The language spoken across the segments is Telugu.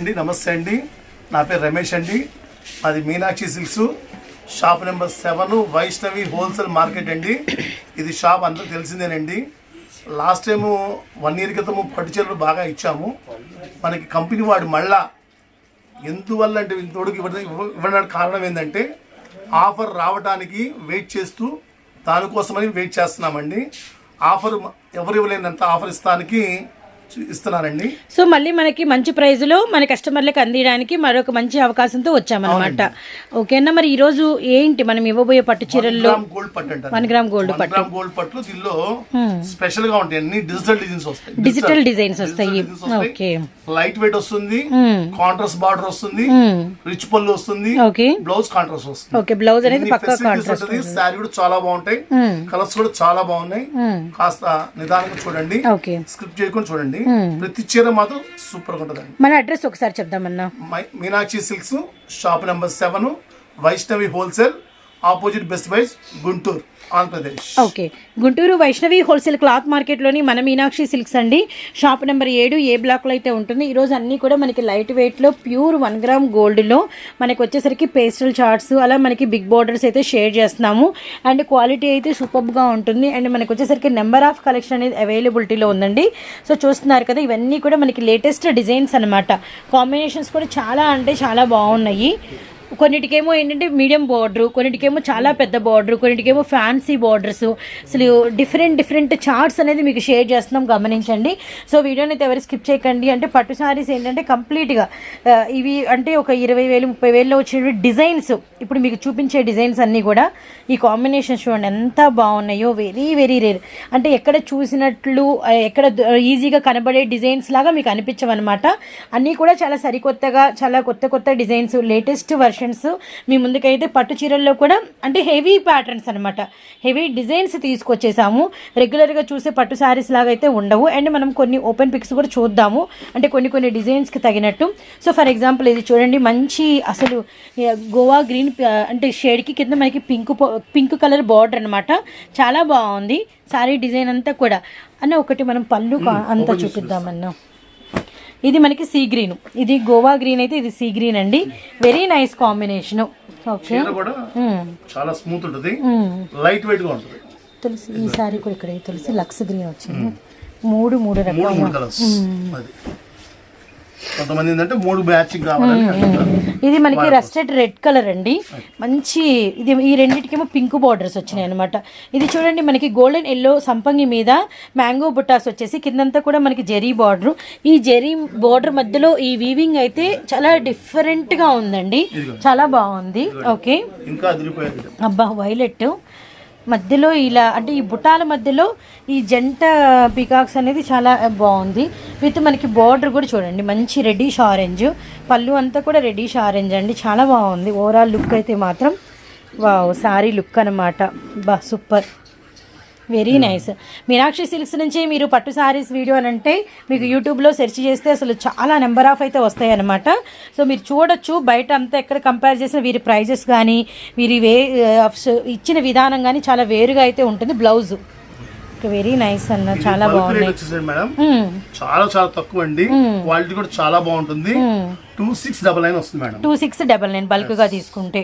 అండి నమస్తే అండి. నా పేరు రమేష్ అండి. అది Meenakshi silks. Shop number seven Vaishnavi wholesale market అండి. ఇది షాప్ అందరికి తెలిసిందేనండి. లాస్ట్ టైము వన్ ఇయర్ క్రితము పట్టు చీరలు బాగా ఇచ్చాము. మనకి కంపెనీ వాడు మళ్ళా ఎందువల్ల అంటే తోడుకు ఇవ్వడం ఇవ్వడానికి కారణం ఏంటంటే ఆఫర్ రావడానికి వెయిట్ చేస్తూ దానికోసమని వెయిట్ చేస్తున్నామండి. ఆఫర్ ఎవరు ఇవ్వలేనంత ఆఫర్ ఇస్తానికి ఇస్తున్నానండి సో మళ్ళీ మనకి మంచి ప్రైజ్లో మన కస్టమర్లకు అందించడానికి మరొక మంచి అవకాశంతో వచ్చామన్నమాట. ఓకేనా మరి ఈ రోజు ఏంటి మనం ఇవ్వబోయే పట్టు చీరల్లో? గోల్డ్ పట్టు అంటారు. వన్ గ్రామ్ గోల్డ్ పట్టు. గోల్డ్ దీనిలో స్పెషల్గా ఉంటాయి. అన్ని డిజిటల్ డిజైన్స్ వస్తాయి. డిజిటల్ డిజైన్స్ వస్తాయి. ఓకే. లైట్ వెయిట్ వస్తుంది. కాంట్రాస్ట్ బార్డర్ వస్తుంది. రిచ్ పళ్ళు వస్తుంది. ఓకే. బ్లౌజ్ కాంట్రాస్ట్ వస్తుంది. ఓకే బ్లౌజ్ అనేది పక్కా కాంట్రాస్ట్ ఉంటుంది. శారీ కూడా చాలా బాగుంటాయి. కలర్స్ కూడా చాలా బాగున్నాయి. కాస్త నిదానంగా చూడండి. ఓకే. స్క్రిప్ట్ చేయకుండా చూడండి. ప్రతి చీర మాత్రం సూపర్గా ఉంటుందండి. మన అడ్రస్ ఒకసారి చెప్దామన్నా. My- Meenakshi silks shop number seven Vaishnavi wholesale opposite best buys Guntur. Andhra Pradesh okay. Guntur Vaishnavi wholesale cloth మార్కెట్లోని మన మీనాక్షి సిల్క్స్ అండి. షాప్ నెంబర్ ఏడు ఏ బ్లాక్లో అయితే ఉంటుంది. ఈరోజు అన్నీ కూడా మనకి లైట్ వెయిట్లో ప్యూర్ వన్ గ్రామ్ గోల్డ్లో మనకి వచ్చేసరికి పేస్టల్ చార్ట్స్ అలా మనకి బిగ్ బోర్డర్స్ అయితే షేర్ చేస్తున్నాము. అండ్ క్వాలిటీ అయితే సూపర్గా ఉంటుంది. అండ్ మనకి వచ్చేసరికి నెంబర్ ఆఫ్ కలెక్షన్ అనేది అవైలబిలిటీలో ఉందండి. సో చూస్తున్నారు కదా ఇవన్నీ కూడా మనకి లేటెస్ట్ డిజైన్స్ అనమాట కాంబినేషన్స్ కూడా చాలా అంటే చాలా బాగున్నాయి. కొన్నిటికేమో ఏంటంటే మీడియం బార్డర్ కొన్నిటికేమో చాలా పెద్ద బార్డర్ కొన్నిటికేమో ఫ్యాన్సీ బార్డర్స్. అసలు డిఫరెంట్ డిఫరెంట్ చార్ట్స్ అనేది మీకు షేర్ చేస్తున్నాం గమనించండి. సో వీడియోని అయితే ఎవరు స్కిప్ చేయకండి. అంటే పట్టు సారీస్ ఏంటంటే కంప్లీట్గా ఇవి అంటే ఒక ఇరవై వేలు ముప్పై వేలలో వచ్చే డిజైన్స్. ఇప్పుడు మీకు చూపించే డిజైన్స్ అన్నీ కూడా ఈ కాంబినేషన్స్ చూడండి ఎంత బాగున్నాయో. Very very rare. అంటే ఎక్కడ చూసినట్లు ఎక్కడ ఈజీగా కనబడే డిజైన్స్ లాగా మీకు అనిపించవన్నమాట. అన్నీ కూడా చాలా సరికొత్తగా చాలా కొత్త కొత్త డిజైన్స్ లేటెస్ట్ వర్షన్స్ మీ ముందుకైతే పట్టు చీరల్లో కూడా అంటే హెవీ ప్యాటర్న్స్ అనమాట హెవీ డిజైన్స్ తీసుకొచ్చేసాము. రెగ్యులర్గా చూసే పట్టు శారీస్ లాగా అయితే ఉండవు. అండ్ మనం కొన్ని ఓపెన్ పిక్స్ కూడా చూద్దాము. అంటే కొన్ని కొన్ని డిజైన్స్కి తగినట్టు. సో ఫర్ ఎగ్జాంపుల్ ఇది చూడండి. మంచి అసలు గోవా గ్రీన్ అంటే షేడ్కి కింద మనకి పింక్ పింక్ కలర్ బార్డర్ అనమాట చాలా బాగుంది. శారీ డిజైన్ అంతా కూడా. అన్న ఒకటి మనం పళ్ళు కా- అంతా చూపిద్దామన్నా. ఇది మనకి సీ గ్రీన్ ఇది గోవా గ్రీన్ అయితే ఇది సీ గ్రీన్ అండి. వెరీ నైస్ కాంబినేషన్ ఓకే చాలా స్మూత్ ఉంటుంది. లైట్ వెయిట్గా ఉంటుంది. తులసి ఈ సారీ కూడా ఇక్కడ తులసి లక్స్ గ్రీన్ వచ్చింది. మూడు మూడు రకాల. కొంతమంది ఏంటంటే మూడు మ్యాచింగ్ కావాలని అంటారు. ఇది మనకి రస్టెడ్ రెడ్ కలర్ అండి. మంచి ఇది ఈ రెండింటికేమో పింక్ బార్డర్స్ వచ్చినాయి అనమాట ఇది చూడండి మనకి గోల్డెన్ ఎల్లో సంపంగి మీద మ్యాంగో బుట్టాస్ వచ్చేసి కిందంతా కూడా మనకి జెరీ బార్డర్ ఈ జెరీ బార్డర్ మధ్యలో ఈ వీవింగ్ అయితే చాలా డిఫరెంట్గా ఉందండి. చాలా బాగుంది. ఓకే ఇంకా అదిరిపోయేది. అబ్బా వైలెట్ మధ్యలో ఇలా అంటే ఈ బుటాల మధ్యలో ఈ జంట పికాక్స్ అనేది చాలా బాగుంది. విత్ మనకి బార్డర్ కూడా చూడండి మంచి రెడీష్ ఆరెంజ్ పళ్ళు అంతా కూడా రెడీష్ ఆరెంజ్ అండి చాలా బాగుంది. ఓవరాల్ లుక్ అయితే మాత్రం వావ్ సారీ లుక్ అనమాట బా super. Very nice. Meenakshi silks నుంచి మీరు పట్టు సారీస్ వీడియో అని అంటే మీకు యూట్యూబ్లో సెర్చ్ చేస్తే అసలు చాలా నెంబర్ ఆఫ్ అయితే వస్తాయి అనమాట సో మీరు చూడొచ్చు బయట అంతా ఎక్కడ కంపేర్ చేసిన వీరి ప్రైజెస్ కానీ వీరి వే ఇచ్చిన విధానం కానీ చాలా వేరుగా అయితే ఉంటుంది. బ్లౌజ్ వెరీ నైస్ అన్న చాలా బల్క్ వచ్చేసండి మేడం. చాలా చాలా తక్కువ అండి. క్వాలిటీ కూడా చాలా బాగుంటుంది. టూ సిక్స్ డబల్ నైన్ వస్తుంది madam. Two six double nine బల్క్గా తీసుకుంటే.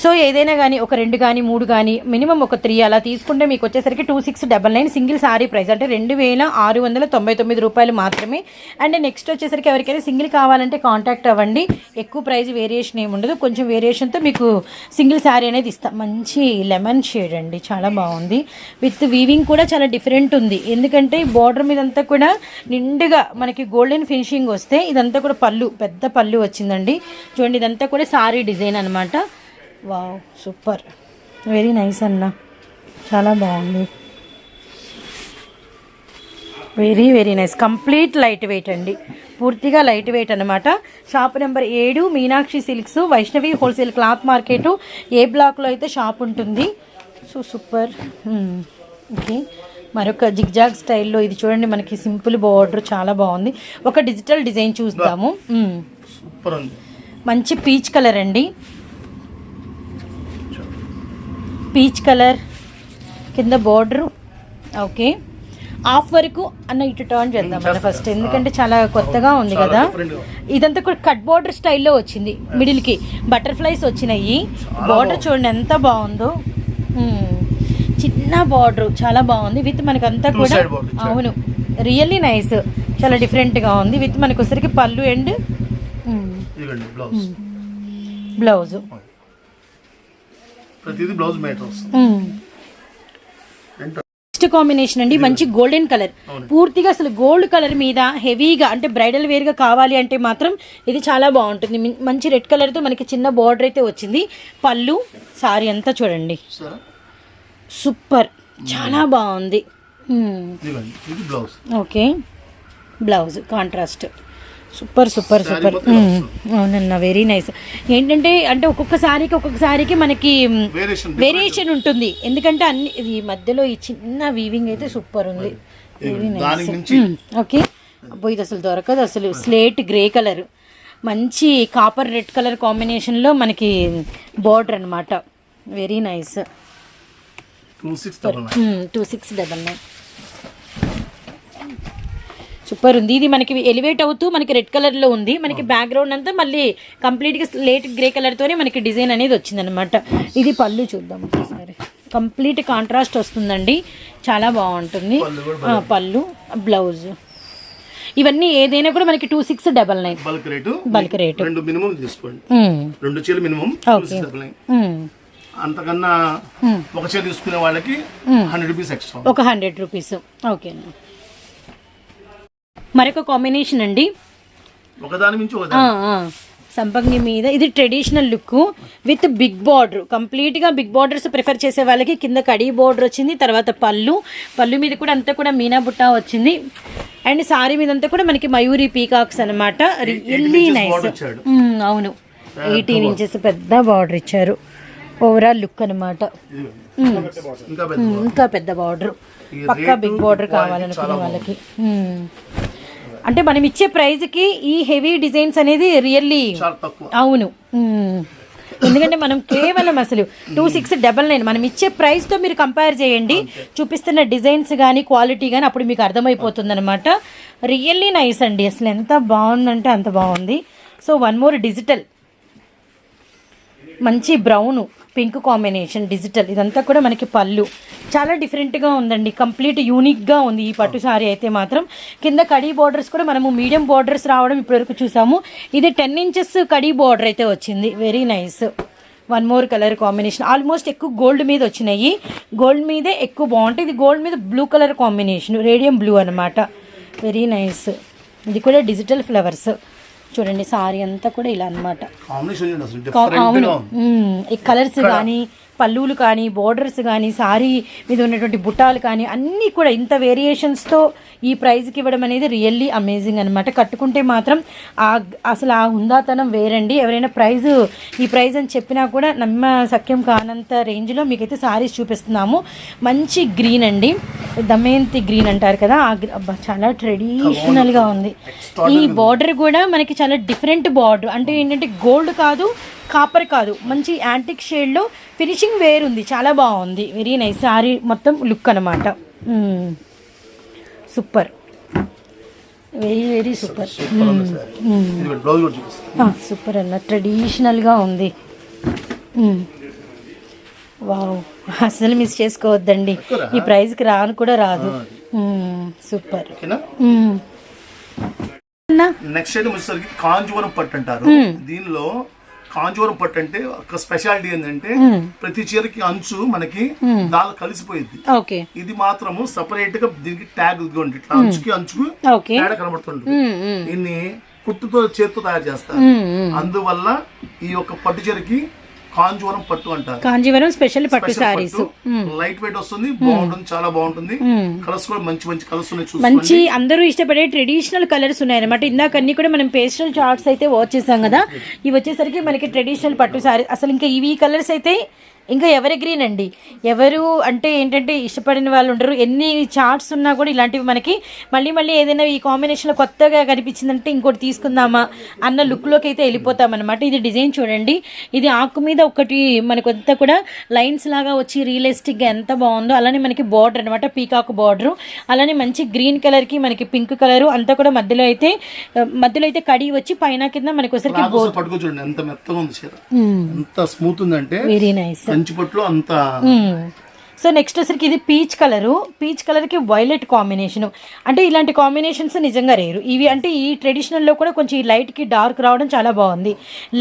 సో ఏదైనా కానీ ఒక రెండు కానీ మూడు కానీ మినిమం ఒక త్రీ అలా తీసుకుంటే మీకు వచ్చేసరికి two six double nine single sari price. అంటే రెండు వేల ఆరు వందల తొంభై తొమ్మిది రూపాయలు మాత్రమే. అండ్ నెక్స్ట్ వచ్చేసరికి ఎవరికైనా సింగిల్ కావాలంటే కాంటాక్ట్ అవ్వండి. ఎక్కువ ప్రైస్ వేరియేషన్ ఏమి ఉండదు. కొంచెం వేరియేషన్తో మీకు సింగిల్ శారీ అనేది ఇస్తాం. మంచి లెమన్ షేడ్ అండి. చాలా బాగుంది. విత్ వీవింగ్ కూడా చాలా డిఫరెంట్ ఉంది. ఎందుకంటే బార్డర్ బార్డర్ మీదంతా కూడా నిండుగా మనకి గోల్డెన్ ఫినిషింగ్ వస్తే ఇదంతా కూడా పళ్ళు పెద్ద పళ్ళు వచ్చిందండి. చూడండి ఇదంతా కూడా సారీ డిజైన్ అనమాట వావ్ సూపర్. వెరీ నైస్ అన్న. చాలా బాగుంది. Very very nice. Complete light weight అండి. పూర్తిగా లైట్ వెయిట్ అనమాట షాప్ నెంబర్ ఏడు Meenakshi silks Vaishnavi wholesale cloth market. A బ్లాక్లో అయితే షాప్ ఉంటుంది. So super. ఓకే. మరొక జిగ్జాగ్ స్టైల్లో ఇది చూడండి మనకి సింపుల్ బార్డర్ చాలా బాగుంది. ఒక డిజిటల్ డిజైన్ చూద్దాము. మ్మ్. సూపర్ ఉంది. మంచి పీచ్ కలర్ అండి. పీచ్ కలర్ కింద బార్డర్ ఓకే హాఫ్ వరకు అన్న ఇటు టర్న్ చేద్దాం. ఫస్ట్ ఎందుకంటే చాలా కొత్తగా ఉంది కదా. ఇదంతా కూడా కట్ బోర్డర్ స్టైల్లో వచ్చింది. మిడిల్కి బటర్ఫ్లైస్ వచ్చినాయి. బార్డర్ చూడండి ఎంత బాగుందో. మ్మ్. చిన్న బార్డర్ చాలా బాగుంది. విత్ మనకి అంతా Two కూడా. అవును. రియల్లీ నైస్ చాలా డిఫరెంట్గా ఉంది. విత్ మనకి పళ్ళు అండ్ బ్లౌజ్ బ్లౌజ్ ప్రతిదీ బ్లౌజ్ మీటర్ వస్తుంది నెక్స్ట్ కాంబినేషన్ అండి మంచి గోల్డెన్ కలర్. పూర్తిగా అసలు గోల్డ్ కలర్ మీద హెవీగా అంటే బ్రైడల్ వేర్గా కావాలి అంటే మాత్రం ఇది చాలా బాగుంటుంది. మంచి రెడ్ కలర్తో మనకి చిన్న బార్డర్ అయితే వచ్చింది. పళ్ళు సారీ అంతా చూడండి. సూపర్ చాలా బాగుంది. Okay. Blouse contrast super super super. అవునన్న వెరీ నైస్ ఏంటంటే అంటే ఒక్కొక్క సారీకి ఒక్కొక్క సారీకి మనకి వేరియేషన్ ఉంటుంది. ఎందుకంటే అన్ని ఈ మధ్యలో ఈ చిన్న వీవింగ్ అయితే సూపర్ ఉంది. Very nice okay. అబ్బో ఇది అసలు దొరకదు అసలు. స్లేట్ గ్రే కలర్ మంచి కాపర్ రెడ్ కలర్ కాంబినేషన్లో మనకి బార్డర్ అన్నమాట. Very nice two six double nine two six double nine super ఉంది. ఇది మనకి ఎలివేట్ అవుతూ మనకి రెడ్ కలర్లో ఉంది. మనకి బ్యాక్గ్రౌండ్ అంతా మళ్ళీ కంప్లీట్గా లేట్ గ్రే కలర్ తోనే మనకి డిజైన్ అనేది వచ్చిందనమాట ఇది పళ్ళు చూద్దాం ఒకసారి. కంప్లీట్ కాంట్రాస్ట్ వస్తుందండి. చాలా బాగుంటుంది. పళ్ళు బ్లౌజ్ ఇవన్నీ ఏదైనా కూడా మనకి two six double nine bulk rate bulk rate రెండు మినిమం తీసుకోండి. రెండు చీరలు మినిమం Okay. డబల్ నైన్ అంతకన్నా ఒక చీర తీసుకునే వాళ్ళకి హండ్రెడ్ రూపీస్ ఎక్స్ట్రా ఒక హండ్రెడ్ రూపీస్ ఓకే మరొక కాంబినేషన్ అండి. ఒకదాని మించి. సంపంగి మీద. ఇది traditional look with big border కంప్లీట్గా బిగ్ బార్డర్స్ ప్రిఫర్ చేసే వాళ్ళకి కింద కడి బార్డర్ వచ్చింది తర్వాత పళ్ళు. పళ్ళు మీద కూడా అంతా కూడా మీనా బుట్ట వచ్చింది. అండ్ సారీ మీద అంతా కూడా మనకి మయూరి పీకాక్స్ అనమాట రియల్లీ నైస్. అవును. ఎయిటీన్ ఇంచెస్ పెద్ద బార్డర్ ఇచ్చారు. ఓవరాల్ లుక్ అనమాట. ఇంకా పెద్ద బార్డర్ పక్కా బిగ్ బార్డర్ కావాలనుకునే వాళ్ళకి. అంటే మనం ఇచ్చే ప్రైస్కి ఈ హెవీ డిజైన్స్ అనేది రియల్లీ అవును. ఎందుకంటే మనం కేవలం అసలు టూ సిక్స్ డబల్ నైన్ మనం ఇచ్చే ప్రైస్తో మీరు కంపేర్ చేయండి. చూపిస్తున్న డిజైన్స్ కానీ క్వాలిటీ కానీ అప్పుడు మీకు అర్థమైపోతుంది అనమాట రియల్లీ నైస్ అండి. అసలు ఎంత బాగుందంటే అంత బాగుంది. సో వన్ మోర్ డిజిటల్ మంచి బ్రౌన్ పింక్ కాంబినేషన్ డిజిటల్. ఇదంతా కూడా మనకి పళ్ళు. చాలా డిఫరెంట్గా ఉందండి. కంప్లీట్ యూనిక్గా ఉంది ఈ పట్టు శారీ అయితే మాత్రం. కింద కడీ బార్డర్స్ కూడా మనము మీడియం బార్డర్స్ రావడం ఇప్పటివరకు చూసాము. ఇది టెన్ ఇంచెస్ కడీ బార్డర్ అయితే వచ్చింది. Very nice one more colour combination almost ఎక్కువ గోల్డ్ మీద వచ్చినాయి. గోల్డ్ మీదే ఎక్కువ బాగుంటాయి. ఇది గోల్డ్ మీద blue colour combination radium blue అనమాట వెరీ నైస్ ఇది కూడా డిజిటల్ ఫ్లవర్స్ చూడండి సారీ అంతా కూడా ఇలా అవును. మ్మ్. ఈ కలర్స్ కానీ పళ్ళులు కానీ బోర్డర్స్ కానీ సారీ మీద ఉన్నటువంటి బుట్టాలు కానీ అన్నీ కూడా ఇంత వేరియేషన్స్తో ఈ ప్రైజ్కి ఇవ్వడం అనేది రియల్లీ అమేజింగ్ అనమాట కట్టుకుంటే మాత్రం ఆ అసలు ఆ హుందాతనం వేరండి. ఎవరైనా ప్రైజ్ ఈ ప్రైజ్ అని చెప్పినా కూడా నమ్మ సఖ్యం కానంత రేంజ్లో మీకైతే సారీస్ చూపిస్తున్నాము. మంచి గ్రీన్ అండి. దమయంతి గ్రీన్ అంటారు కదా చాలా ట్రెడిషనల్గా ఉంది. ఈ బార్డర్ కూడా మనకి చాలా డిఫరెంట్ బార్డర్ అంటే ఏంటంటే గోల్డ్ కాదు కాపర్ కాదు మంచి యాంటిక్ షేడ్లో ఫినిషింగ్ వేరు ఉంది. చాలా బాగుంది. Very nice. సారీ మొత్తం లుక్ అనమాట super. Very very super. Super అన్న. ట్రెడిషనల్గా ఉంది. వావ్. అసలు మిస్ చేసుకోవద్దండి. ఈ ప్రైస్కి రాను కూడా రాదు. సూపర్. నెక్స్ట్ వచ్చేసరికి కాంజీవరం పట్టు అంటారు. దీనిలో కాంజీవరం పట్టు అంటే ఒక స్పెషాలిటీ ఏంటంటే ప్రతి చీరకి అంచు మనకి దాని కలిసిపోయింది ఇది మాత్రము సపరేట్గా దీనికి ట్యాగ్ ఇదిగోండి. ఇట్లా అంచుకి అంచుకు ఓకే. తేడా కనబడుతుంది. దీన్ని కుట్టుతో చేత్తో తయారు చేస్తారు. అందువల్ల ఈ యొక్క పట్టు చీరకి కాంజీవరం పట్టు అంటారు. కాంజీవరం స్పెషల్ పట్టు సారీస్. లైట్ వెయిట్ వస్తుంది బాగుంటుంది చాలా బాగుంటుంది. కలర్స్ కూడా మంచి మంచి కలర్స్ ఉన్నాయి మంచి అందరూ ఇష్టపడే ట్రెడిషనల్ కలర్స్ ఉన్నాయన్నమాట. ఇందాక అన్ని కూడా మనం పేస్టల్ చార్ట్స్ అయితే వాచ్ చేసాం కదా. ఇవి వచ్చేసరికి మనకి ట్రెడిషనల్ పట్టు సారీ. అసలు ఇంకా ఇవి కలర్స్ అయితే ఇంకా ఎవరి గ్రీన్ అండి ఎవరు అంటే ఏంటంటే ఇష్టపడిన వాళ్ళు ఉండరు. ఎన్ని చార్ట్స్ ఉన్నా కూడా ఇలాంటివి మనకి మళ్ళీ మళ్ళీ ఏదైనా ఈ కాంబినేషన్లో కొత్తగా కనిపించిందంటే ఇంకోటి తీసుకుందామా అన్న లుక్లోకి అయితే వెళ్ళిపోతామన్నమాట. ఇది డిజైన్ చూడండి. ఇది ఆకు మీద ఒకటి మనకంతా కూడా లైన్స్ లాగా వచ్చి రియలిస్టిక్గా ఎంత బాగుందో అలానే మనకి బార్డర్ అనమాట పీకాక్ బార్డర్. అలానే మంచి గ్రీన్ కలర్కి మనకి పింక్ కలర్. అంతా కూడా మధ్యలో అయితే మధ్యలో అయితే కడి వచ్చి పైన కింద మనకి వచ్చరికి క్లాత్ ఒకసారి పట్టుకో చూడండి ఎంత మెత్తగా ఉంది ఎంత స్మూత్ ఉందంటే వెరీ నైస్ కంచి అంత సో నెక్స్ట్ వచ్చరికి ఇది పీచ్ కలరు. పీచ్ కలర్కి వైలెట్ కాంబినేషను. అంటే ఇలాంటి కాంబినేషన్స్ నిజంగా రేరు. ఇవి అంటే ఈ ట్రెడిషనల్లో కూడా కొంచెం ఈ లైట్కి డార్క్ రావడం చాలా బాగుంది.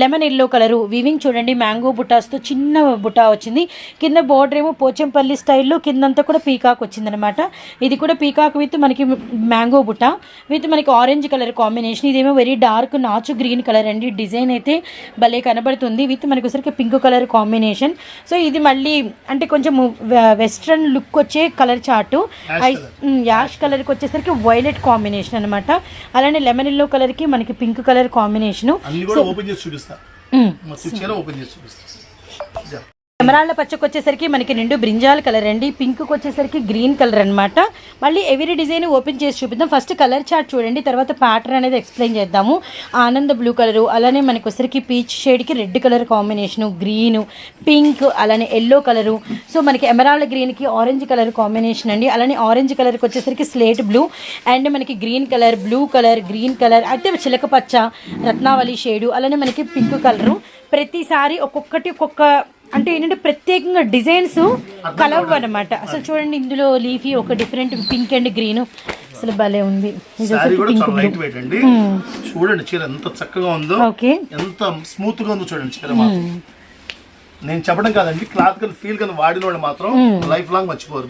లెమన్ ఎల్లో కలరు వివింగ్ చూడండి మ్యాంగో బుటాస్తో చిన్న బుటా వచ్చింది. కింద బోర్డర్ ఏమో పోచంపల్లి స్టైల్లో కిందంతా కూడా పీకాక్ వచ్చిందనమాట ఇది కూడా పీకాక్ విత్ మనకి మ్యాంగో బుట్ట విత్ మనకి ఆరెంజ్ కలర్ కాంబినేషన్. ఇదేమో వెరీ డార్క్ నాచు గ్రీన్ కలర్ అండి. డిజైన్ అయితే భలే కనబడుతుంది. విత్ మనకి ఒకసారికి పింక్ కలర్ కాంబినేషన్. సో ఇది మళ్ళీ అంటే కొంచెం వెస్ట్రన్ లుక్ వచ్చే కలర్ చార్టు యాష్ కలర్కి వచ్చేసరికి వైలెట్ కాంబినేషన్ అనమాట అలానే లెమన్ ఎల్లో కలర్కి మనకి పింక్ కలర్ కాంబినేషను. ఓపెన్ చేసి చూపిస్తా. మొత్తం చీర ఓపెన్ చేసి చూపిస్తా. జా. ఎమరాళ్ళ పచ్చకు వచ్చేసరికి మనకి రెండు బ్రింజాల్ కలర్ అండి. పింక్కి వచ్చేసరికి గ్రీన్ కలర్ అనమాట మళ్ళీ ఎవరీ డిజైన్ ఓపెన్ చేసి చూపిద్దాం. ఫస్ట్ కలర్ చార్ట్ చూడండి. తర్వాత ప్యాటర్న్ అనేది ఎక్స్ప్లెయిన్ చేద్దాము. ఆనంద బ్లూ కలరు అలానే మనకు వచ్చరికి peach షేడ్కి red colour combination green pink అలానే ఎల్లో కలరు. సో మనకి ఎమరాల్డ్ గ్రీన్కి ఆరెంజ్ కలర్ కాంబినేషన్ అండి. అలానే ఆరెంజ్ కలర్కి వచ్చేసరికి స్లేట్ బ్లూ. అండ్ మనకి green colour blue colour green colour అయితే చిలక పచ్చ రత్నావళి షేడు అలానే మనకి పింక్ కలరు. ప్రతిసారి ఒక్కొక్కటి ఒక్కొక్క అంటే ఏంటంటే ప్రత్యేకంగా డిజైన్స్ కలవ్ అనమాట అసలు చూడండి ఇందులో లీఫీ ఒక డిఫరెంట్ పింక్ అండ్ గ్రీన్. అసలు భలే ఉంది. చూడండి చీర ఎంత చక్కగా ఉందో ఓకే. ఎంత స్మూత్గా ఉందో చూడండి చీర నేను చెప్పడం కాదండి క్లాత్ కానీ ఫీల్ కానీ వాడిన వాళ్ళు మాత్రం లైఫ్ లాంగ్ మర్చిపోరు.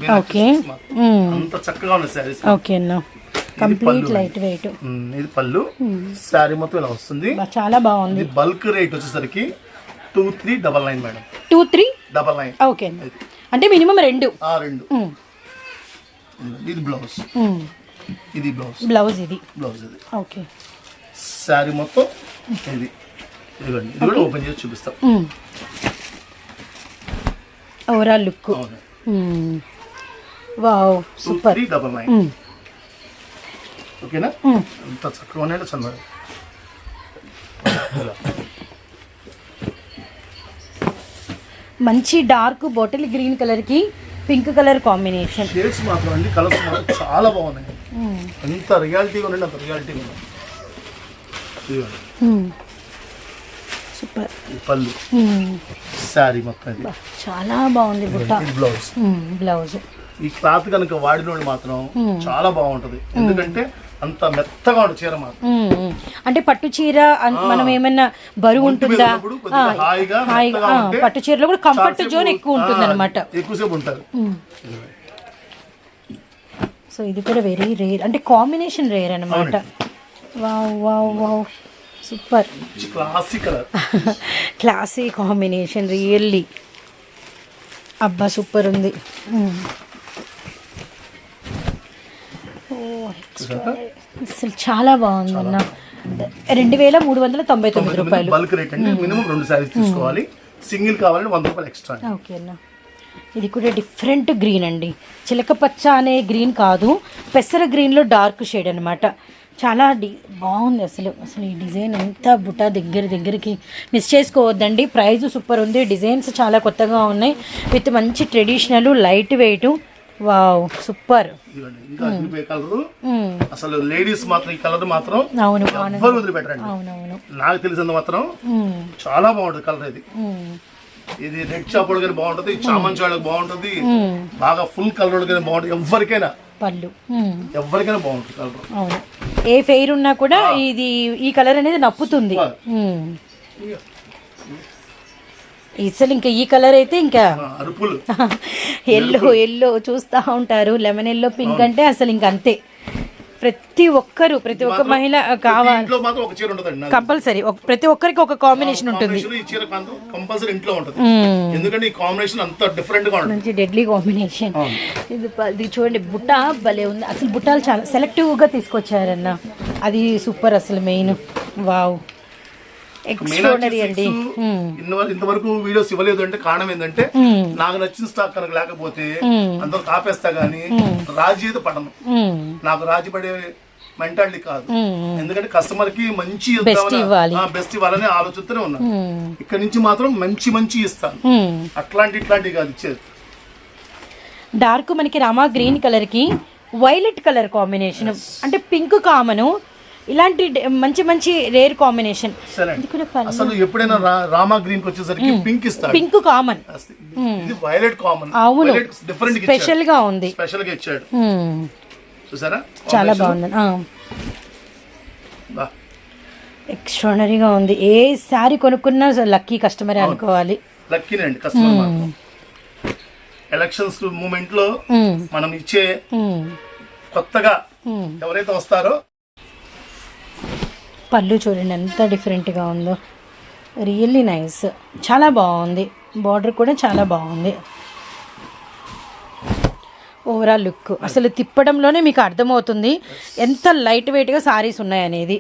అంత చక్కగా ఉన్నాయి శారీస్ ఓకే అన్న. కంప్లీట్ లైట్ వెయిట్ ఇది పళ్ళు. శారీ మొత్తం ఇలా వస్తుంది. చాలా బాగుంది. బల్క్ రేట్ వచ్చేసరికి two three double nine madam three? Double nine okay అన్న అంటే మినిమం రెండు. ఆ రెండు. ఇది బ్లౌజ్. ఇది బ్లౌజ్. బ్లౌజ్ ఇది. బ్లౌజ్ ఇది. ఓకే. శారీ మొత్తం ఇది. ఇదిగోండి. ఇది కూడా ఓపెన్ చేసి చూపిస్తాం. Overall look. Wow super three double nine. ఓకేనా. ఎంత చక్కగా ఉన్నాయంటే చంద్ర మంచి డార్క్ బాటిల్ గ్రీన్ కలర్కి పింక్ కలర్ కాంబినేషన్. షేడ్స్ మాత్రం అండి కలర్స్ మాత్రం చాలా బాగున్నాయి. ఎంత రియాలిటీగా ఉండండి అంత రియాలిటీగా ఉన్నాయి సూపర్ ఈ పళ్ళు. శారీ మొత్తం ఇది. చాలా బాగుంది బుట్ట. బ్లౌజ్ బ్లౌజ్ ఈ క్లాత్ కనుక వాడిన వాళ్ళు మాత్రం చాలా బాగుంటది. ఎందుకంటే అంత మెత్తగా చీర మాత్రం. అంటే పట్టు చీర మనం ఏమన్నా బరువు ఉంటుందా? హాయిగా, పట్టు చీరలో కూడా కంఫర్ట్ జోన్ ఎక్కువ ఉంటుంది అనమాట ఎక్కువసేపు ఉంటారు. సో ఇది కూడా వెరీ రేర్ అంటే కాంబినేషన్ రేర్ అనమాట wow wow wow super classy combination really అబ్బా సూపర్ ఉంది. అసలు చాలా బాగుంది అన్న. రెండు వేల మూడు వందల తొంభై తొమ్మిది రూపాయలు. బల్క్ రేట్ అండి మినిమం రెండు శారీస్ తీసుకోవాలి. సింగిల్ కావాలంటే వంద రూపాయలు ఎక్స్ట్రా ఓకే అన్న. ఇది కూడా డిఫరెంట్ గ్రీన్ అండి. చిలక పచ్చ అనే గ్రీన్ కాదు. పెసర గ్రీన్లో డార్క్ షేడ్ అనమాట చాలా డి బాగుంది అసలు. అసలు ఈ డిజైన్ ఎంత బుటా దగ్గర దగ్గరికి మిస్ చేసుకోవద్దండి. ప్రైస్ సూపర్ ఉంది. డిజైన్స్ చాలా కొత్తగా ఉన్నాయి. విత్ మంచి traditional light weight. Wow super. ఇంకా అగ్నిపోయే కలర్. అసలు లేడీస్ మాత్రం ఈ కలర్ మాత్రం అవును ఎవ్వరు వదిలిపెట్టరండి. అవునవును. నాకు తెలిసినంత మాత్రం. చాలా బాగుంటుంది కలర్ ఇది. ఇది రెడ్ చాప్ కానీ బాగుంటది చామంతి వాళ్ళకి బాగుంటది. బాగా ఫుల్ కలర్ కానీ బాగుంటుంది. ఎవరికైనా పళ్ళు. ఎవరికైనా బాగుంటుంది కలర్. అవును. ఏ ఫెయిర్ ఉన్నా కూడా ఇది ఈ కలర్ అనేది నప్పుతుంది. అసలు ఇంకా ఈ కలర్ అయితే ఇంకా ఎల్లో ఎల్లో చూస్తూ ఉంటారు. లెమన్ ఎల్లో పింక్ అంటే అసలు ఇంక అంతే. ప్రతి ఒక్కరు ప్రతి ఒక్క మహిళ కావాలి కంపల్సరీ. ప్రతి ఒక్కరికి ఒక కాంబినేషన్ ఉంటుంది. కాంబినేషన్ ఈ చీర కంపల్సరీ ఇంట్లో ఉంటుంది. మ్మ్. ఎందుకంటే ఈ కాంబినేషన్ అంత డిఫరెంట్గా ఉంటుంది. మంచి డెడ్లీ కాంబినేషన్. ఇది ఇది చూడండి బుట్ట భలే ఉంది. అసలు బుట్టాలు చాలా సెలెక్టివ్గా తీసుకొచ్చారన్న. అది సూపర్ అసలు మెయిన్ వావ్ ఎక్స్ట్రాడనరీ అండి. ఇంతవరకు వీడియోస్ ఇవ్వలేదు అంటే కారణం ఏంటంటే నాకు నచ్చిన స్టాక్ కనుక లేకపోతే అంతవరకు ఆపేస్తా గానీ రాజీ అయితే పడను. నాకు రాజీ పడే మెంటాలిటీ కాదు. ఎందుకంటే కస్టమర్కి మంచి. బెస్ట్ ఇవ్వాలని ఆలోచనతోనే ఉన్నాను. ఇక్కడ నుంచి మాత్రం మంచి మంచి ఇస్తాను. అట్లాంటి ఇట్లాంటివి కాదు ఇచ్చేది. డార్క్ మనకి రామా గ్రీన్ కలర్కి వైలెట్ కలర్ కాంబినేషన్ అంటే పింక్ కామను ఇలాంటి మంచి మంచి రేర్ కాంబినేషన్ ఇది కూడా. అసలు ఎప్పుడైనా రా- రామా గ్రీన్కి వచ్చేసరికి పింక్ ఇస్తాడు. పింక్ కామన్ ఇది వైలెట్ కామన్ అవును. డిఫరెంట్ స్పెషల్గా ఉంది స్పెషల్గా ఇచ్చాడు. మ్మ్. చూసారా? చాలా బాగుంది. బా. ఎక్స్ట్రానరీగా ఉంది. ఏ శారీ కొనుక్కున్నా లక్కీ కస్టమరే అనుకోవాలి. లక్కీనండి కస్టమర్ మాత్రం. ఎలక్షన్స్ మూమెంట్లో మ్మ్. మనం ఇచ్చే మ్మ్. కొత్తగా. ఎవరైతే వస్తారో పళ్ళు చూడండి ఎంత డిఫరెంట్గా ఉందో. రియల్లీ నైస్ చాలా బాగుంది. బార్డర్ కూడా చాలా బాగుంది. ఓవరాల్ లుక్ అసలు తిప్పడంలోనే మీకు అర్థమవుతుంది ఎంత లైట్ వెయిట్గా సారీస్ ఉన్నాయనేది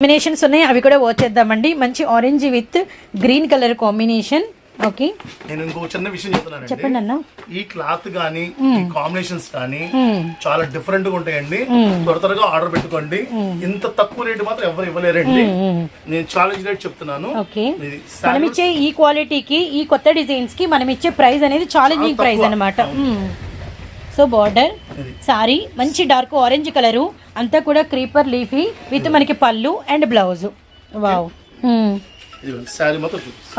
కాంబినేషన్స్ ఉన్నాయి అవి కూడా వచ్చేద్దామండి మంచి orange with green colour combination okay. నేను ఇంకో చిన్న విషయం చెప్తున్నానండి. చెప్పండి అన్న. ఈ క్లాత్ గానీ ఈ కాంబినేషన్స్ కానీ. చాలా డిఫరెంట్గా ఉంటాయండి త్వర త్వరగా ఆర్డర్ పెట్టుకోండి. ఇంత తక్కువ రేటు మాత్రం ఎవరు ఇవ్వలేరండి. నేను ఛాలెంజ్ రేట్ చెప్తున్నాను. మనం ఇచ్చే ఈ క్వాలిటీకి ఈ కొత్త డిజైన్స్కి మనం ఇచ్చే ప్రైస్ అనేది ఛాలెంజింగ్ చాలా ప్రైస్. అనమాట సో బార్డర్. సారీ మంచి డార్క్ ఆరెంజ్ కలరు అంతా కూడా క్రీపర్ లీఫీ విత్ మనకి పళ్ళు అండ్ బ్లౌజ్ వావ్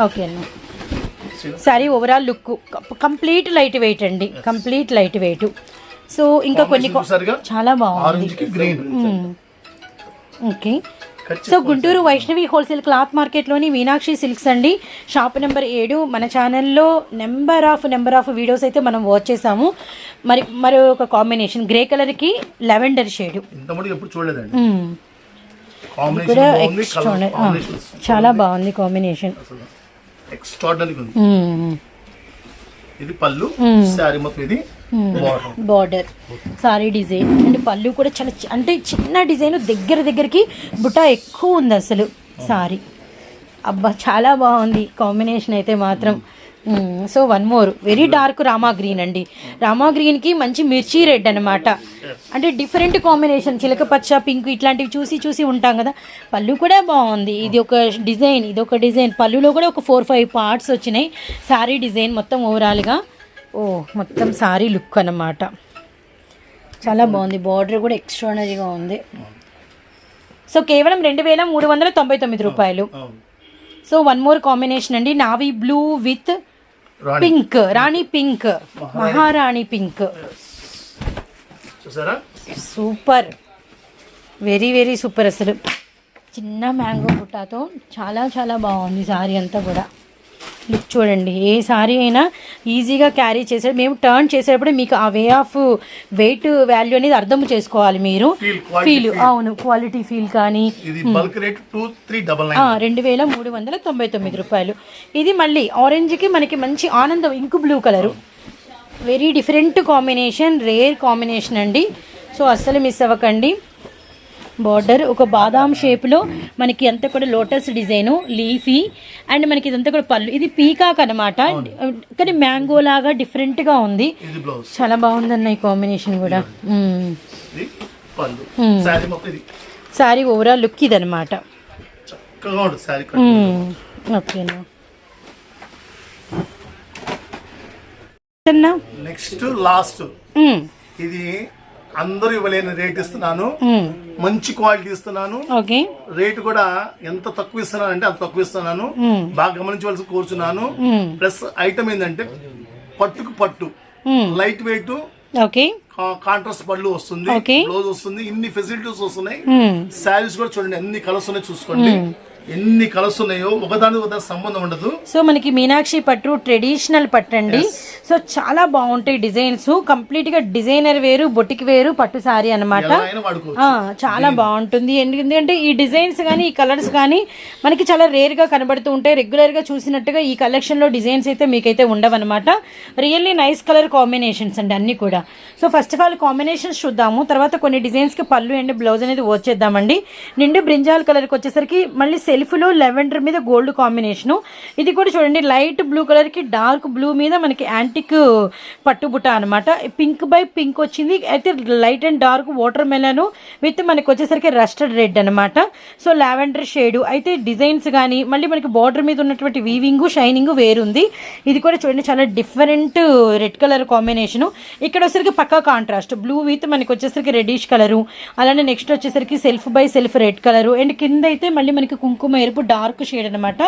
ఓకే అన్న. Sari overall look complete light weight అండి. కంప్లీట్ లైట్ వెయిట్ సో ఇంకా కొన్ని చాలా బాగుంది. Okay so Guntur Vaishnavi wholesale cloth మార్కెట్లోని Meenakshi silks అండి. షాప్ నెంబర్ ఏడు. మన ఛానల్లో number of number of videos అయితే మనం వాచ్ చేసాము. మరి మరి ఒక కాంబినేషన్ గ్రే కలర్కి లెవెండర్ షేడ్ కూడా చాలా బాగుంది. కాంబినేషన్ అసలు ఎక్స్ట్రాడినరీ ఉంది ఇది పళ్ళు శారీ మొత్తం ఇది బార్డర్ సారీ డిజైన్ అండ్ పళ్ళు కూడా చాలా అంటే చిన్న డిజైన్ దగ్గర దగ్గరికి బుట్ట ఎక్కువ ఉంది అసలు. సారీ అబ్బా చాలా బాగుంది. కాంబినేషన్ అయితే మాత్రం. So one more. Very dark Rama green అండి. రామా గ్రీన్కి మంచి మిర్చి రెడ్ అనమాట అంటే డిఫరెంట్ కాంబినేషన్. చిలక పచ్చ పింక్ ఇట్లాంటివి చూసి చూసి ఉంటాం కదా. పళ్ళు కూడా బాగుంది. ఇది ఒక డిజైన్ ఇది ఒక డిజైన్. పళ్ళులో కూడా ఒక ఫోర్ ఫైవ్ పార్ట్స్ వచ్చినాయి. సారీ డిజైన్ మొత్తం ఓవరాల్గా. ఓ మొత్తం సారీ లుక్ అన్నమాట. చాలా బాగుంది. బార్డర్ కూడా ఎక్స్ట్రానరీగా ఉంది. సో కేవలం రెండు వేల మూడు వందల తొంభై తొమ్మిది రూపాయలు. సో వన్ మోర్ కాంబినేషన్ అండి. నావీ బ్లూ విత్ పింక్ రాణి పింక్. మహారాణి. పింక్. చూసారా? సూపర్. వెరీ వెరీ సూపర్ అసలు. చిన్న మ్యాంగో బుట్టాతో చాలా చాలా బాగుంది సారీ అంతా కూడా. లుక్ చూడండి. ఏ సారీ అయినా ఈజీగా క్యారీ చేసే మేము టర్న్ చేసేటప్పుడు మీకు ఆ వే ఆఫ్ వెయిట్ వాల్యూ అనేది అర్థం చేసుకోవాలి మీరు. ఫీల్. అవును క్వాలిటీ ఫీల్ కానీ. రెండు వేల మూడు వందల తొంభై తొమ్మిది రూపాయలు. ఇది మళ్ళీ ఆరెంజ్కి మనకి మంచి ఆనందం ink blue colour very different combination rare combination అండి. సో అస్సలు మిస్ అవ్వకండి. బార్డర్ ఒక బాదాం షేప్లో మనకి అంతా కూడా లోటస్ డిజైను లీఫీ అండ్ మనకి ఇదంతా కూడా పళ్ళు. ఇది పీకాక్ అనమాట కానీ మ్యాంగో లాగా డిఫరెంట్గా ఉంది. ఇది బ్లౌజ్ చాలా బాగుందన్న ఈ కాంబినేషన్ కూడా. ఇది ఇది సారీ ఓవరాల్ లుక్ ఉంటుంది శారీ ఓకేనా? అన్నా? Next last. ఇది అందరూ ఇవ్వలేని రేట్ ఇస్తున్నాను. మంచి క్వాలిటీ ఇస్తున్నాను రేట్ కూడా ఎంత తక్కువ ఇస్తున్నాను అంటే అంత తక్కువ ఇస్తున్నాను. బాగా గమనించవలసి కోరుచున్నాను. ప్లస్ ఐటమ్ ఏంటంటే పట్టుకు పట్టు. లైట్ వెయిట్ కాంట్రాస్ట్ పళ్ళు వస్తుంది. బ్లౌజ్ వస్తుంది ఇన్ని ఫెసిలిటీస్ వస్తున్నాయి. శారీస్ కూడా చూడండి అన్ని కలర్స్ ఉన్నాయి చూసుకోండి ఎన్ని కలర్స్ ఉన్నాయో ఒకదాని ఒకదాని సంబంధం ఉండదు. సో మనకి మీనాక్షి పట్టు ట్రెడిషనల్ పట్టు అండి. సో చాలా బాగుంటాయి డిజైన్స్. కంప్లీట్గా డిజైనర్ వేరు బొటికి వేరు పట్టు సారీ ఆ, చాలా బాగుంటుంది. ఎందుకంటే ఈ డిజైన్స్ కానీ ఈ కలర్స్ కానీ మనకి చాలా రేర్గా కనబడుతూ ఉంటాయి. రెగ్యులర్గా చూసినట్టుగా ఈ కలెక్షన్లో డిజైన్స్ అయితే మీకైతే ఉండవన్నమాట. రియల్లీ నైస్ కలర్ కాంబినేషన్స్ అండి అన్ని కూడా. So first of all combinations చూద్దాము. తర్వాత కొన్ని డిజైన్స్కి పళ్ళు అండ్ బ్లౌజ్ అనేది వచ్చేద్దామండి నిండు బ్రింజాల్ కలర్కి వచ్చేసరికి మళ్ళీ సెల్ఫ్లో లెవెండర్ మీద గోల్డ్ కాంబినేషన్. ఇది కూడా చూడండి లైట్ బ్లూ కలర్కి డార్క్ బ్లూ మీద మనకి యాంటిక్ పట్టుబుట్ట అనమాట పింక్ బై పింక్ వచ్చింది. అయితే light and dark watermelon with మనకి వచ్చేసరికి రస్టర్డ్ రెడ్ అనమాట సో లావెండర్ షేడ్. అయితే డిజైన్స్ కానీ మళ్ళీ మనకి బార్డర్ మీద ఉన్నటువంటి వీవింగ్ షైనింగ్ వేరుంది. ఇది కూడా చూడండి చాలా డిఫరెంట్ రెడ్ కలర్ కాంబినేషను. ఇక్కడ వచ్చేసరికి పక్కా కాంట్రాస్ట్. బ్లూ విత్ మనకి వచ్చేసరికి రెడ్డిష్ కలరు. అలానే నెక్స్ట్ వచ్చేసరికి self by self red colour. And కింద అయితే మళ్ళీ మనకి కుంకుమ ఎరుపు డార్క్ షేడ్ అనమాట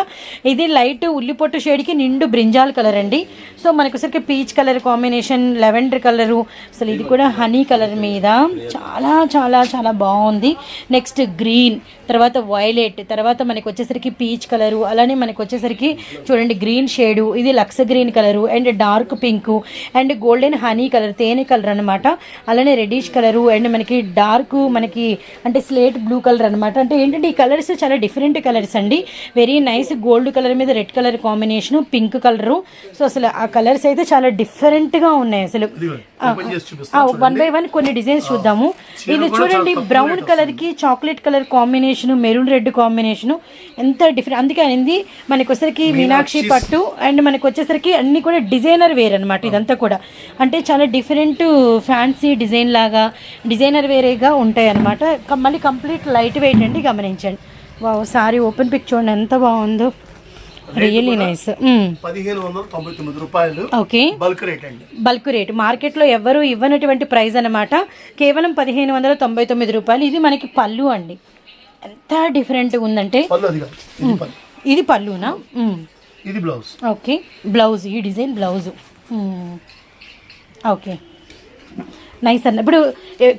ఇది లైట్ ఉల్లిపొట్టు షేడ్కి నిండు బ్రింజాల్ కలర్ అండి. సో మనకు వచ్చేసరికి peach colour combination lavender colour అసలు ఇది కూడా హనీ కలర్ మీద. చాలా చాలా చాలా బాగుంది. నెక్స్ట్ గ్రీన్ తర్వాత వైలెట్ తర్వాత మనకి వచ్చేసరికి పీచ్ కలరు అలానే మనకి వచ్చేసరికి చూడండి గ్రీన్ షేడు ఇది lux green colour and dark pink and golden honey colour తేనె కలర్ అనమాట అలానే రెడీష్ కలరు అండ్ మనకి డార్క్ మనకి అంటే స్లేట్ బ్లూ కలర్ అనమాట అంటే ఏంటంటే ఈ కలర్స్ చాలా డిఫరెంట్ కలర్స్ అండి. వెరీ నైస్ గోల్డ్ కలర్ మీద red colour combination pink colour so అసలు ఆ కలర్స్ అయితే చాలా డిఫరెంట్గా ఉన్నాయి అసలు. వన్ బై వన్ కొన్ని డిజైన్స్ చూద్దాము. ఇది చూడండి బ్రౌన్ కలర్కి chocolate colour combination maroon red combination ఎంత డిఫరెంట్ అందుకే అనేది మనకి వచ్చేసరికి మీనాక్షి పట్టు అండ్ మనకి వచ్చేసరికి అన్ని కూడా డిజైనర్ వేర్ అనమాట ఇదంతా కూడా. అంటే చాలా డిఫరెంట్ ఫ్యాన్సీ డిజైన్ లాగా డిజైనర్ వేరేగా ఉంటాయి అనమాట మళ్ళీ కంప్లీట్ లైట్ వెయిట్ అండి గమనించండి. వావ్ సారీ ఓపెన్ పిక్ చూడండి ఎంత బాగుందో. రియల్లీ నైస్ పదిహేను వందల తొంభై తొమ్మిది రూపాయలు. ఓకే బల్క్ రేట్ అండి. బల్క్ రేటు మార్కెట్లో ఎవ్వరూ ఇవ్వనటువంటి ప్రైస్ అనమాట కేవలం పదిహేను వందల తొంభై తొమ్మిది రూపాయలు. ఇది మనకి పళ్ళు అండి. ఎంత డిఫరెంట్గా ఉందంటే కాదు ఇది పళ్ళు. ఇది పళ్ళునా. ఇది బ్లౌజ్ ఓకే బ్లౌజ్ ఈ డిజైన్ బ్లౌజు ఓకే నైస్ అన్న. ఇప్పుడు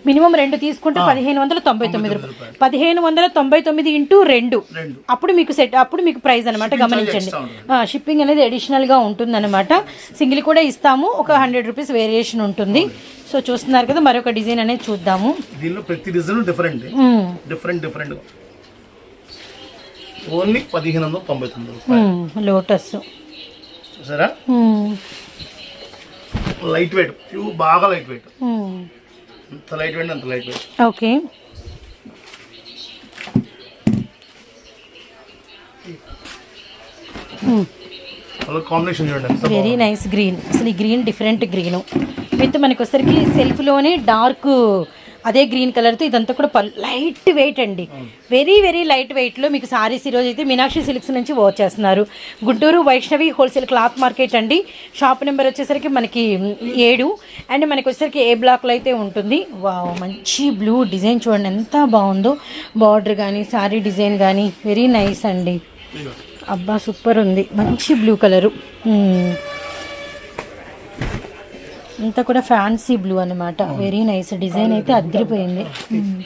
మినిమం రెండు తీసుకుంటే పదిహేను వందల తొంభై తొమ్మిది రూపాయలు. పదిహేను వందల తొంభై తొమ్మిది ఇంటూ రెండు. అప్పుడు మీకు సెట్ అప్పుడు మీకు ప్రైస్ అనమాట గమనించండి. షిప్పింగ్ అనేది అడిషనల్గా ఉంటుంది అనమాట సింగిల్ కూడా ఇస్తాము. ఒక హండ్రెడ్ రూపీస్ వేరియేషన్ ఉంటుంది. సో చూస్తున్నారు కదా మరొక డిజైన్ అనేది చూద్దాము. దీనిలో ప్రతి design different. Different different only పదిహేను వందల తొంభై తొమ్మిది. లోటస్. లైట్ వెయిట్ ప్యూర్ బాగా లైట్ వెయిట్. అంత లైట్ వెయిట్ అంత లైట్ వెయిట్. ఓకే. కాంబినేషన్ చూడండి వెరీ నైస్ గ్రీన్ అసలు ఈ గ్రీన్ డిఫరెంట్ గ్రీన్ విత్ మనకి వచ్చరికి సెల్ఫ్లోనే డార్క్ అదే గ్రీన్ కలర్తో ఇదంతా కూడా లైట్ వెయిట్ అండి. వెరీ వెరీ లైట్ వెయిట్లో మీకు సారీస్ ఈరోజు అయితే మీనాక్షి సిల్క్స్ నుంచి వచ్చేస్తున్నారు Guntur Vaishnavi wholesale cloth market అండి. షాప్ నెంబర్ వచ్చేసరికి మనకి ఏడు. అండ్ మనకి వచ్చేసరికి ఏ బ్లాక్లో అయితే ఉంటుంది వావ్ మంచి బ్లూ డిజైన్ చూడండి ఎంత బాగుందో. బార్డర్ కానీ సారీ డిజైన్ కానీ వెరీ నైస్ అండి. అబ్బా సూపర్ ఉంది. మంచి బ్లూ కలరు. అంతా కూడా ఫ్యాన్సీ బ్లూ అనమాట వెరీ నైస్ డిజైన్ అయితే అదిరిపోయింది మ్మ్.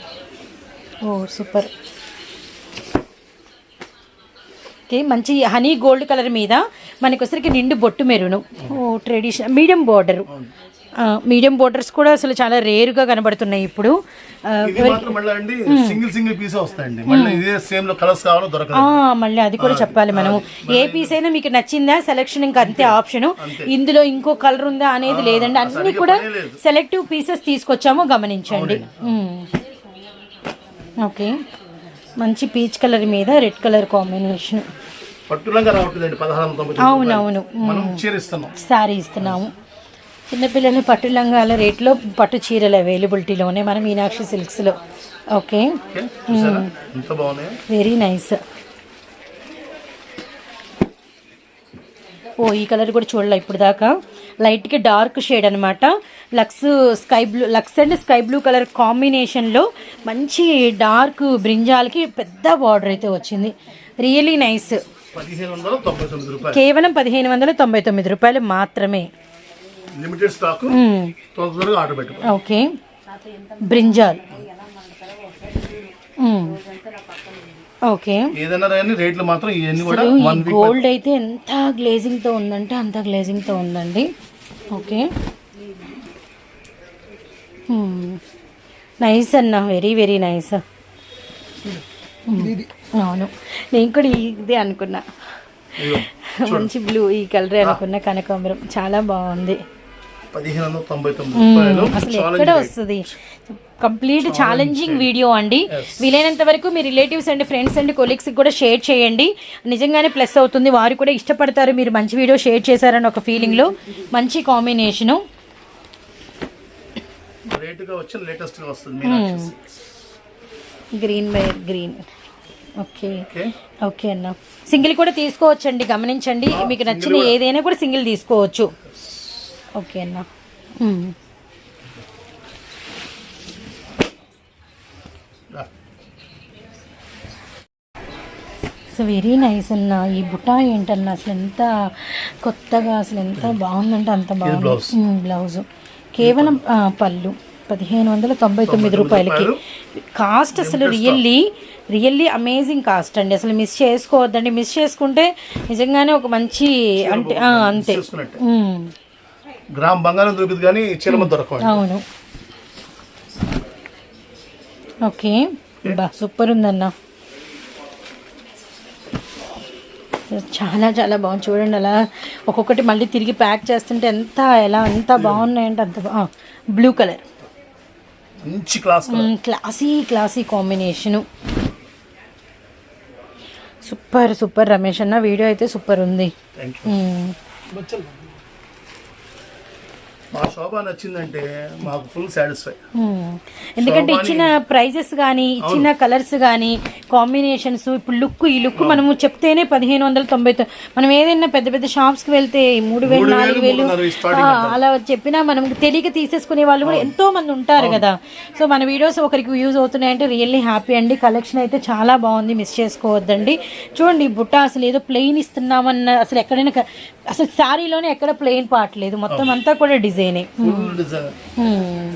ఓ సూపర్. ఓకే మంచి హనీ గోల్డ్ కలర్ మీద మనకి వచ్చరికి నిండు బొట్టు మెరును. ఓ traditional medium border. Medium borders కూడా అసలు చాలా రేరుగా కనబడుతున్నాయి ఇప్పుడు. సింగిల్ సింగిల్ పీస్ వస్తాయండి. మళ్ళీ ఇదే సేమ్లో కలర్స్ కావాలో దొరకదు. ఆ, మళ్ళీ అది కూడా చెప్పాలి మనము. ఏ పీస్ అయినా మీకు నచ్చిందా? సెలెక్షన్ ఇంకా అంతే ఆప్షన్ ఇందులో ఇంకో కలర్ ఉందా అనేది లేదండి. అన్ని కూడా. సెలెక్టివ్ పీసెస్ తీసుకొచ్చాము గమనించండి. ఓకే. మంచి పీచ్ కలర్ మీద రెడ్ కలర్ కాంబినేషన్ పట్టులంగా రావట్లేదండి పదహారు అవునవును. శారీ ఇస్తున్నాము. చిన్నపిల్లల పట్టు లంగాల రేట్లో పట్టు చీరలు అవైలబిలిటీలోనే మన మీనాక్షి సిల్క్స్లో. ఓకే? వెరీ నైస్ ఓ ఈ కలర్ కూడా చూడలే ఇప్పుడు దాకా లైట్గా డార్క్ షేడ్ అనమాట lux sky blue lux and sky blue colour కాంబినేషన్లో మంచి డార్క్ బ్రింజాల్కి పెద్ద బార్డర్ అయితే వచ్చింది. రియలీ నైస్ కేవలం పదిహేను వందల తొంభై తొమ్మిది రూపాయలు మాత్రమే. లిమిటెడ్ స్టాక్ మ్మ్. తొందరగా ఆర్డర్ పెట్టుకో ఓకే బ్రింజాల్. ఓకే ఏదైనా కానీ రేట్లు మాత్రం ఇవన్నీ కూడా అసలు ఈ వన్ వీక్ గోల్డ్ అయితే ఎంత గ్లేజింగ్తో ఉందంటే అంత గ్లేజింగ్తో ఉందండి. ఓకే నైస్ అన్న. వెరీ వెరీ నైస్ అవును. నేను కూడా ఇదే అనుకున్నా. మంచి బ్లూ ఈ కలర్ అనుకున్నా కనకాంబరం. చాలా బాగుంది. పదిహేను వందల తొంభై తొమ్మిది రూపాయలు. అసలు ఛాలెంజ్ ఎక్కడ రేట్. వస్తుంది? కంప్లీట్ ఛాలెంజింగ్ వీడియో అండి. వీలైనంత వరకు మీ relatives and friends and colleagues కూడా షేర్ చేయండి. నిజంగానే ప్లస్ అవుతుంది. వారు కూడా ఇష్టపడతారు మీరు మంచి వీడియో షేర్ చేశారని ఒక ఫీలింగ్లో మంచి combination. Green by green okay okay okay అన్న. సింగిల్ కూడా తీసుకోవచ్చండి. గమనించండి. మీకు నచ్చిన ఏదైనా కూడా సింగిల్ తీసుకోవచ్చు. ఓకే అన్న. సో వెరీ నైస్ అన్న. ఈ బుటా ఏంటన్న అసలు ఎంత కొత్తగా అసలు ఎంత బాగుందంటే అంత బాగుంది. బ్లౌజ్. కేవలం పళ్ళు. పదిహేను వందల తొంభై తొమ్మిది రూపాయలకి. కాస్ట్ అసలు రియల్లీ రియల్లీ అమేజింగ్ కాస్ట్ అండి. అసలు మిస్ చేసుకోవద్దండి. మిస్ చేసుకుంటే నిజంగానే ఒక మంచి అంటే అంతే. గ్రామ్ బంగారం దొరుకుతుంది కానీ చీరమ దొరకవు అవును. ఓకే. బా సూపర్ ఉందన్న. చాలా చాలా బాగుంది. చూడండి అలా ఒక్కొక్కటి మళ్ళీ తిరిగి ప్యాక్ చేస్తుంటే ఎంత ఎలా ఎంత బాగున్నాయంటే అంత బ్లూ కలర్. మంచి class classy classy combination. Super super Ramesh అన్న. వీడియో అయితే సూపర్ ఉంది. మా శోభ నచ్చిందంటే మాకు ఫుల్ సాటిస్ఫై. ఎందుకంటే ఇచ్చిన ప్రైజెస్ కానీ ఇచ్చిన కలర్స్ కానీ కాంబినేషన్స్ ఇప్పుడు లుక్ ఈ లుక్ మనము చెప్తేనే పదిహేను వందల తొంభై మనం ఏదైనా పెద్ద పెద్ద షాప్స్కి వెళ్తే మూడు వేలు నాలుగు వేలు అలా చెప్పినా మనం తెలియక తీసేసుకునే వాళ్ళు కూడా ఎంతో మంది ఉంటారు కదా. సో మన వీడియోస్ ఒకరికి యూజ్ అవుతున్నాయంటే రియల్లీ హ్యాపీ అండి. కలెక్షన్ అయితే చాలా బాగుంది. మిస్ చేసుకోవద్దండి. చూడండి ఈ బుట్ట అసలు ఏదో ప్లెయిన్ ఇస్తున్నామన్న అసలు ఎక్కడైనా అసలు శారీలోనే ఎక్కడ ప్లెయిన్ పార్ట్ లేదు మొత్తం అంతా కూడా డిజైనే డిజైన్ మ్మ్.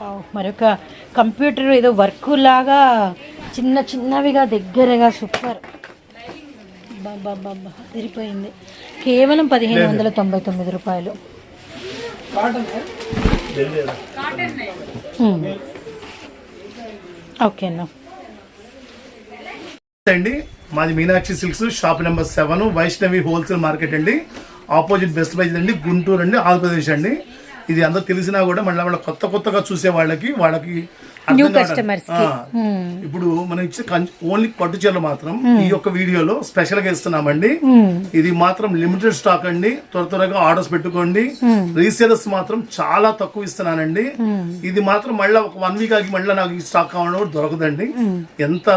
వావ్, మరొక కంప్యూటర్ ఏదో వర్క్ లాగా చిన్న చిన్నవిగా దగ్గరగా సూపర్ బాబా తిరిగిపోయింది కేవలం పదిహేను వందల తొంభై తొమ్మిది రూపాయలు. మ్మ్. ఓకే అన్న. అండి మాది Meenakshi silks shop number seven Vaishnavi wholesale market అండి. ఆపోజిట్ బెస్ట్ ప్రైజ్ అండి గుంటూరు అండి ఆంధ్రప్రదేశ్ అండి. ఇది అందరూ తెలిసినా కూడా మళ్ళీ వాళ్ళ కొత్త కొత్తగా చూసే వాళ్ళకి వాళ్ళకి. ఆ. ఇప్పుడు మనం ఇచ్చే ఓన్లీ పట్టు చీరలు మాత్రం ఈ యొక్క వీడియోలో స్పెషల్గా ఇస్తున్నామండి. ఇది మాత్రం లిమిటెడ్ స్టాక్ అండి. త్వర త్వరగా ఆర్డర్స్ పెట్టుకోండి. రీసేలర్స్ మాత్రం చాలా తక్కువ ఇస్తున్నానండి. ఇది మాత్రం మళ్ళీ ఒక వన్ వీక్ ఆగి మళ్ళీ నాకు ఈ స్టాక్ కావాలని కూడా దొరకదండి. ఎంత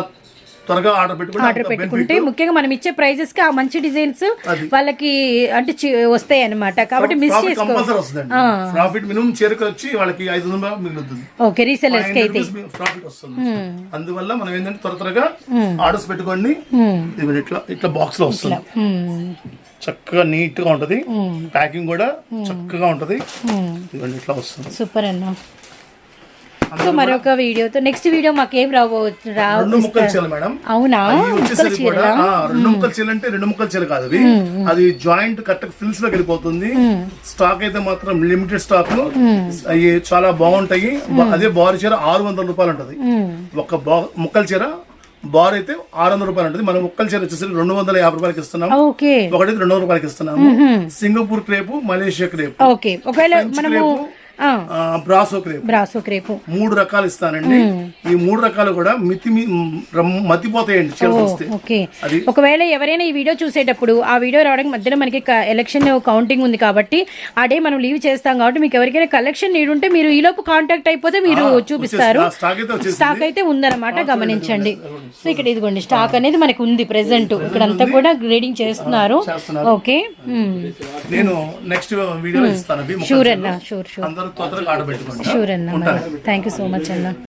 త్వరగా ఆర్డర్ పెట్టుకుంటే ఆర్డర్ పెట్టుకుంటే. ముఖ్యంగా మనం ఇచ్చే ప్రైజెస్కి ఆ మంచి డిజైన్స్. వాళ్ళకి అంటే వస్తాయి అన్నమాట. కాబట్టి మిస్ ప్రాఫిట్ చేసుకో. కంపల్సరీ వస్తుందండి. ప్రాఫిట్ మినిమం చేరుకు వచ్చి వాళ్ళకి ఐదు వందలు మిగులుతుంది. ఓకే రీసెలర్స్కి అయితే. ప్రాఫిట్ వస్తుంది అందువల్ల మనం ఏంటంటే త్వర త్వరగా ఆర్డర్స్ పెట్టుకోండి. ఇట్లా ఇట్లా బాక్స్లో వస్తుంది. చక్కగా నీట్గా ఉంటది. ప్యాకింగ్ కూడా చక్కగా ఉంటది. ఇట్లా వస్తుంది. సూపర్ అన్న. సో మరొక వీడియోతో నెక్స్ట్ వీడియో మాకేం రాబోవచ్చు రా రెండు ముక్కలు చీల మేడం. అవునా? రెండు ముక్కలు చీల అంటే రెండు ముక్కలు చీల కాదు అవి. అది జాయింట్ కరెక్ట్ ఫిల్స్లోకి వెళ్ళిపోతుంది. స్టాక్ అయితే మాత్రం లిమిటెడ్ స్టాక్ అవి చాలా బాగుంటాయి. అదే బార్ చీర ఆరు వందల రూపాయలు ఉంటది. ఒక ముక్కల చీర బార్ అయితే ఆరు వందల రూపాయలు ఉంటుంది. మనం ముక్కల చీర వచ్చేసరికి రెండు వందల యాభై రూపాయలకి ఇస్తున్నాం. ఒకటి రెండు వందల రూపాయలకి ఇస్తున్నాము. Singapore crepe Malaysia crepe. ఒకవేళ మనము బ్రాసో క్రేపు. Brasso crepe. మూడు రకాలు ఇస్తానండి. ఈ మూడు రకాలు కూడా మితి మతిపోతాయండి చీరలు ఓకే. ఒకవేళ ఎవరైనా ఈ వీడియో చూసేటప్పుడు ఆ వీడియో రావడానికి మధ్యలో మనకి ఎలక్షన్ కౌంటింగ్ ఉంది కాబట్టి ఆ డే మనం లీవ్ చేస్తాం కాబట్టి మీకు ఎవరికైనా కలెక్షన్ నీడ్ ఉంటే మీరు ఈ లోపు కాంటాక్ట్ అయిపోతే మీరు చూపిస్తారు. స్టాక్ అయితే ఉందన్నమాట గమనించండి. సో ఇక్కడ ఇదిగోండి స్టాక్ అనేది మనకి ఉంది ప్రెసెంట్ ఇక్కడ అంతా కూడా గ్రేడింగ్ చేస్తున్నారు. ఓకే నేను నెక్స్ట్ వీడియోలో ఇస్తాను. షూర్. అన్న షూర్ షూర్ అందరూ తొందరగా ఆడబెట్టుకోండి షూర్ అన్న. థ్యాంక్ యూ సో మచ్ అన్న.